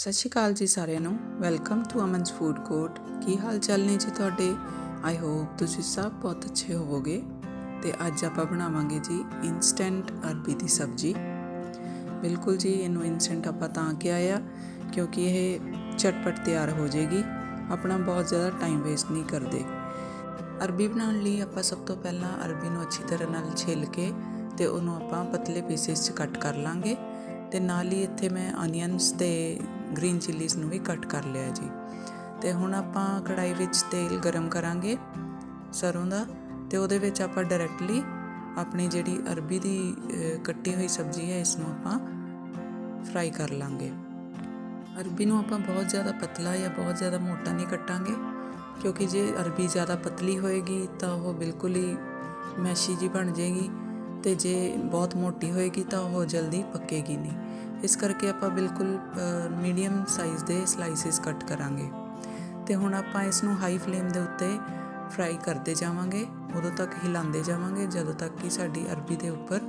ਸਤਿ ਸ਼੍ਰੀ ਅਕਾਲ ਜੀ ਸਾਰਿਆਂ ਨੂੰ। Welcome to Aman's food court ਕੀ ਹਾਲ ਚਾਲ ਨੇ ਜੀ ਤੁਹਾਡੇ? ਆਈ ਹੋਪ ਤੁਸੀਂ ਸਭ ਬਹੁਤ ਅੱਛੇ ਹੋਵੋਗੇ। ਤੇ ਅੱਜ ਆਪਾਂ ਬਣਾਵਾਂਗੇ ਜੀ ਇਨਸਟੈਂਟ ਅਰਬੀ ਦੀ ਸਬਜ਼ੀ। ਬਿਲਕੁਲ ਜੀ, ਇਹਨੂੰ ਇਨਸਟੈਂਟ ਆਪਾਂ ਤਾਂ ਕਿਹਾ ਆ, ਕਿਉਂਕਿ ਇਹ ਝਟਪਟ ਤਿਆਰ ਹੋ ਜਾਏਗੀ। ਆਪਣਾ ਬਹੁਤ ਜ਼ਿਆਦਾ ਟਾਈਮ ਵੇਸਟ ਨਹੀਂ ਕਰਦੇ। ਅਰਬੀ ਬਣਾਉਣ ਲਈ ਆਪਾਂ ਸਭ ਤੋਂ ਪਹਿਲਾਂ ਅਰਬੀ ਨੂੰ ਅੱਛੀ ਤਰ੍ਹਾਂ ਨਾਲ ਛਿੱਲ ਕੇ ਤੇ ਉਹਨੂੰ ਆਪਾਂ ਪਤਲੇ ਪੀਸਿਸ 'ਚ ਕੱਟ ਕਰ ਲਾਂਗੇ। ਤੇ ਨਾਲ ਹੀ ਇੱਥੇ ਮੈਂ ਅਨੀਅਨਸ ਤੇ ਗ੍ਰੀਨ ਚਿੱਲੀਜ਼ ਨੂੰ ਵੀ ਕੱਟ ਕਰ ਲਿਆ ਜੀ। ਤੇ ਹੁਣ ਆਪਾਂ ਕੜਾਈ ਵਿੱਚ ਤੇਲ ਗਰਮ ਕਰਾਂਗੇ ਸਰੋਂ ਦਾ ਤੇ ਉਹਦੇ ਵਿੱਚ ਆਪਾਂ ਡਾਇਰੈਕਟਲੀ ਆਪਣੀ ਜਿਹੜੀ ਅਰਬੀ ਦੀ ਕੱਟੀ ਹੋਈ ਸਬਜ਼ੀ ਹੈ, ਇਸ ਨੂੰ ਆਪਾਂ ਫਰਾਈ ਕਰ ਲਾਂਗੇ। ਅਰਬੀ ਨੂੰ ਆਪਾਂ ਬਹੁਤ ਜ਼ਿਆਦਾ ਪਤਲਾ ਜਾਂ ਬਹੁਤ ਜ਼ਿਆਦਾ ਮੋਟਾ ਨਹੀਂ ਕੱਟਾਂਗੇ ਕਿਉਂਕਿ ਜੇ ਅਰਬੀ ਜ਼ਿਆਦਾ ਪਤਲੀ ਹੋਏਗੀ ਤਾਂ ਉਹ ਬਿਲਕੁਲ ਹੀ ਮੈਸ਼ੀ ਜੀ ਬਣ ਜਾਏਗੀ। ਤੇ ਜੇ ਬਹੁਤ ਮੋਟੀ ਹੋਏਗੀ ਤਾਂ ਉਹ ਜਲਦੀ ਪੱਕੇਗੀ ਨਹੀਂ। ਇਸ ਕਰਕੇ ਆਪਾਂ ਬਿਲਕੁਲ ਮੀਡੀਅਮ ਸਾਈਜ਼ ਦੇ ਸਲਾਈਸਿਸ ਕੱਟ ਕਰਾਂਗੇ। ਤੇ ਹੁਣ ਆਪਾਂ ਇਸ ਨੂੰ ਹਾਈ ਫਲੇਮ ਦੇ ਉੱਤੇ ਫਰਾਈ ਕਰਦੇ ਜਾਵਾਂਗੇ। ਉਦੋਂ ਤੱਕ ਹਿਲਾਉਂਦੇ ਜਾਵਾਂਗੇ, ਜਦੋਂ ਤੱਕ ਕਿ ਸਾਡੀ ਅਰਬੀ ਦੇ ਉੱਪਰ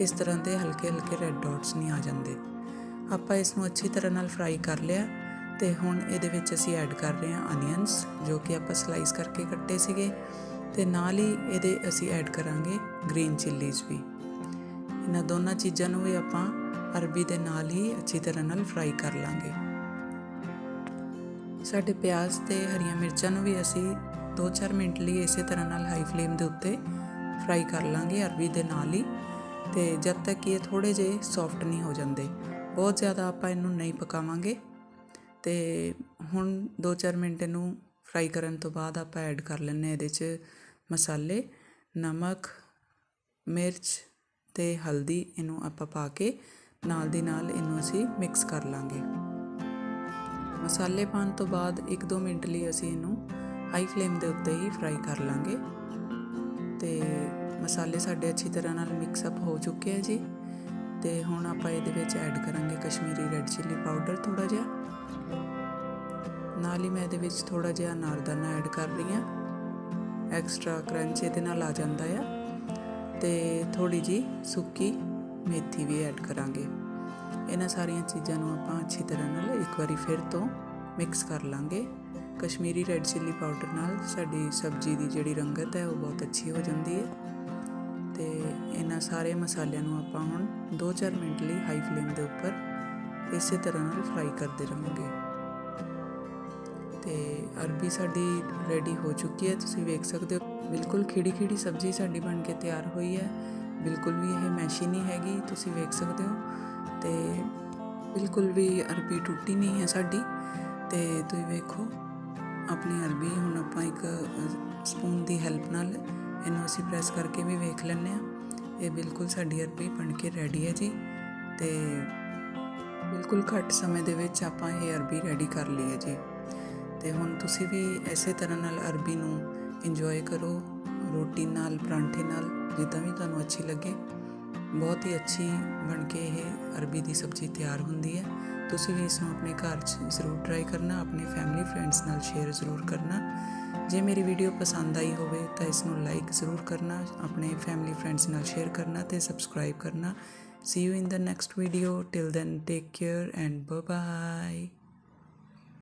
ਇਸ ਤਰ੍ਹਾਂ ਦੇ ਹਲਕੇ ਹਲਕੇ ਰੈੱਡ ਡਾਟਸ ਨਹੀਂ ਆ ਜਾਂਦੇ। ਆਪਾਂ ਇਸ ਨੂੰ ਅੱਛੀ ਤਰ੍ਹਾਂ ਨਾਲ ਫਰਾਈ ਕਰ ਲਿਆ। ਤੇ ਹੁਣ ਇਹਦੇ ਵਿੱਚ ਅਸੀਂ ਐਡ ਕਰ ਰਹੇ ਹਾਂ ਅਨੀਅਨਸ ਜੋ ਕਿ ਆਪਾਂ ਸਲਾਈਸ ਕਰਕੇ ਕੱਟੇ ਸੀਗੇ। ਤੇ ਨਾਲ ਹੀ ਇਹਦੇ ਅਸੀਂ ਐਡ ਕਰਾਂਗੇ ਗ੍ਰੀਨ ਚਿੱਲੀਜ਼ ਵੀ। ਇਹਨਾਂ ਦੋਨਾਂ ਚੀਜ਼ਾਂ ਨੂੰ ਵੀ ਆਪਾਂ ਅਰਬੀ ਦੇ ਨਾਲ ਹੀ ਅੱਛੀ ਤਰ੍ਹਾਂ ਨਾਲ ਫਰਾਈ ਕਰ ਲਾਂਗੇ। ਸਾਡੇ ਪਿਆਜ਼ ਤੇ ਹਰੀਆਂ ਮਿਰਚਾਂ ਨੂੰ ਵੀ ਅਸੀਂ 2-4 ਮਿੰਟ ਲਈ ਇਸੇ ਤਰ੍ਹਾਂ ਨਾਲ ਹਾਈ ਫਲੇਮ ਦੇ ਉੱਤੇ ਫਰਾਈ ਕਰ ਲਾਂਗੇ ਅਰਬੀ ਦੇ ਨਾਲ ਹੀ ਤੇ ਜਦ ਤੱਕ ਕਿ ਇਹ ਥੋੜੇ ਜਿਹੇ ਸੌਫਟ ਨਹੀਂ ਹੋ ਜਾਂਦੇ, ਬਹੁਤ ਜ਼ਿਆਦਾ ਆਪਾਂ ਇਹਨੂੰ ਨਹੀਂ ਪਕਾਵਾਂਗੇ। ਤੇ ਹੁਣ 2-4 ਮਿੰਟ ਇਹਨੂੰ ਫਰਾਈ ਕਰਨ ਤੋਂ ਬਾਅਦ ਆਪਾਂ ਐਡ ਕਰ ਲੈਂਦੇ ਇਹਦੇ 'ਚ ਮਸਾਲੇ, ਨਮਕ, ਮਿਰਚ ਤੇ ਹਲਦੀ ਇਹਨੂੰ ਆਪਾਂ ਪਾ ਕੇ ਨਾਲ ਦੀ ਨਾਲ ਇਹਨੂੰ ਅਸੀਂ ਮਿਕਸ ਕਰ ਲਾਂਗੇ। ਮਸਾਲੇ ਪਾਉਣ ਤੋਂ ਬਾਅਦ 1-2 ਮਿੰਟ ਲਈ ਅਸੀਂ ਇਹਨੂੰ ਹਾਈ ਫਲੇਮ ਦੇ ਉੱਤੇ ਹੀ ਫਰਾਈ ਕਰ ਲਾਂਗੇ। ਤੇ ਮਸਾਲੇ ਸਾਡੇ ਅੱਛੀ ਤਰ੍ਹਾਂ ਨਾਲ ਮਿਕਸ ਅਪ ਹੋ ਚੁੱਕੇ ਆ ਜੀ। ਤੇ ਹੁਣ ਆਪਾਂ ਇਹਦੇ ਵਿੱਚ ਐਡ ਕਰਾਂਗੇ ਕਸ਼ਮੀਰੀ ਰੈੱਡ ਚਿੱਲੀ ਪਾਊਡਰ ਥੋੜਾ ਜਿਹਾ। ਨਾਲ ਹੀ ਮੈਂ ਇਹਦੇ ਵਿੱਚ ਥੋੜਾ ਜਿਹਾ ਅਨਾਰਦਾਨਾ ਐਡ ਕਰ ਰਹੀ ਹਾਂ। ਐਕਸਟਰਾ ਕਰੰਚ ਇਹਦੇ ਨਾਲ ਆ ਜਾਂਦਾ ਆ। ਤੇ ਥੋੜੀ ਜੀ ਸੁੱਕੀ ਮੇਥੀ ਵੀ ਐਡ ਕਰਾਂਗੇ। ਇਹਨਾਂ ਸਾਰੀਆਂ ਚੀਜ਼ਾਂ ਨੂੰ ਆਪਾਂ ਅੱਛੀ ਤਰ੍ਹਾਂ ਨਾਲ ਇੱਕ ਵਾਰੀ ਫਿਰ ਤੋਂ ਮਿਕਸ ਕਰ ਲਾਂਗੇ। ਕਸ਼ਮੀਰੀ ਰੈੱਡ ਚਿੱਲੀ ਪਾਊਡਰ ਨਾਲ ਸਾਡੀ ਸਬਜ਼ੀ ਦੀ ਜਿਹੜੀ ਰੰਗਤ ਹੈ ਉਹ ਬਹੁਤ ਅੱਛੀ ਹੋ ਜਾਂਦੀ ਹੈ। ਤੇ ਇਹਨਾਂ ਸਾਰੇ ਮਸਾਲਿਆਂ ਨੂੰ ਆਪਾਂ ਹੁਣ 2-4 ਮਿੰਟ ਲਈ ਹਾਈ ਫਲੇਮ ਦੇ ਉੱਪਰ ਇਸੇ ਤਰ੍ਹਾਂ ਨਾਲ ਫਰਾਈ ਕਰਦੇ ਰਹਾਂਗੇ। ਤੇ ਅਰਬੀ ਸਾਡੀ ਰੈਡੀ ਹੋ ਚੁੱਕੀ ਹੈ, ਤੁਸੀਂ ਵੇਖ ਸਕਦੇ ਹੋ। ਬਿਲਕੁਲ ਖਿੜੀ ਖਿੜੀ ਸਬਜ਼ੀ ਸਾਡੀ ਬਣ ਕੇ ਤਿਆਰ ਹੋਈ ਹੈ। ਬਿਲਕੁਲ ਵੀ ਇਹ ਮੈਸ਼ੀ ਨਹੀਂ ਹੈਗੀ, ਤੁਸੀਂ ਵੇਖ ਸਕਦੇ ਹੋ। ਤੇ ਬਿਲਕੁਲ ਵੀ ਅਰਬੀ ਟੁੱਟੀ ਨਹੀਂ ਹੈ ਸਾਡੀ। ਤੇ ਤੁਸੀਂ ਵੇਖੋ, ਆਪਣੀ ਅਰਬੀ ਹੁਣ ਆਪਾਂ ਇੱਕ ਸਪੂਨ ਦੀ ਹੈਲਪ ਨਾਲ ਇਹਨੂੰ ਅਸੀਂ ਪ੍ਰੈਸ ਕਰਕੇ ਵੀ ਵੇਖ ਲੈਂਦੇ ਆ ਇਹ ਬਿਲਕੁਲ ਸਾਡੀ ਅਰਬੀ ਬਣ ਕੇ ਰੈਡੀ ਹੈ ਜੀ। ਤੇ ਬਿਲਕੁਲ ਘੱਟ ਸਮੇਂ ਦੇ ਵਿੱਚ ਆਪਾਂ ਇਹ ਅਰਬੀ ਰੈਡੀ ਕਰ ਲਈ ਹੈ ਜੀ। ਤੇ ਹੁਣ ਤੁਸੀਂ ਵੀ ਐਸੇ ਤਰ੍ਹਾਂ ਨਾਲ ਅਰਬੀ ਨੂੰ ਇੰਜੋਏ ਕਰੋ, ਰੋਟੀ ਨਾਲ, ਪਰਾਂਠੇ ਨਾਲ, ਜਿੱਦਾਂ ਵੀ ਤੁਹਾਨੂੰ ਅੱਛੀ ਲੱਗੇ। ਬਹੁਤ ਹੀ ਅੱਛੀ ਬਣ ਕੇ ਇਹ ਅਰਬੀ ਦੀ ਸਬਜ਼ੀ ਤਿਆਰ ਹੁੰਦੀ ਹੈ। ਤੁਸੀਂ ਵੀ ਇਸ ਨੂੰ ਆਪਣੇ ਘਰ 'ਚ ਜ਼ਰੂਰ ਟਰਾਈ ਕਰਨਾ, ਆਪਣੇ ਫੈਮਿਲੀ ਫਰੈਂਡਸ ਨਾਲ ਸ਼ੇਅਰ ਜ਼ਰੂਰ ਕਰਨਾ। ਜੇ ਮੇਰੀ ਵੀਡੀਓ ਪਸੰਦ ਆਈ ਹੋਵੇ ਤਾਂ ਇਸ ਨੂੰ ਲਾਈਕ ਜ਼ਰੂਰ ਕਰਨਾ, ਆਪਣੇ ਫੈਮਿਲੀ ਫਰੈਂਡਸ ਨਾਲ ਸ਼ੇਅਰ ਕਰਨਾ ਤੇ ਸਬਸਕ੍ਰਾਈਬ ਕਰਨਾ। See you in the next video till then take care and bye bye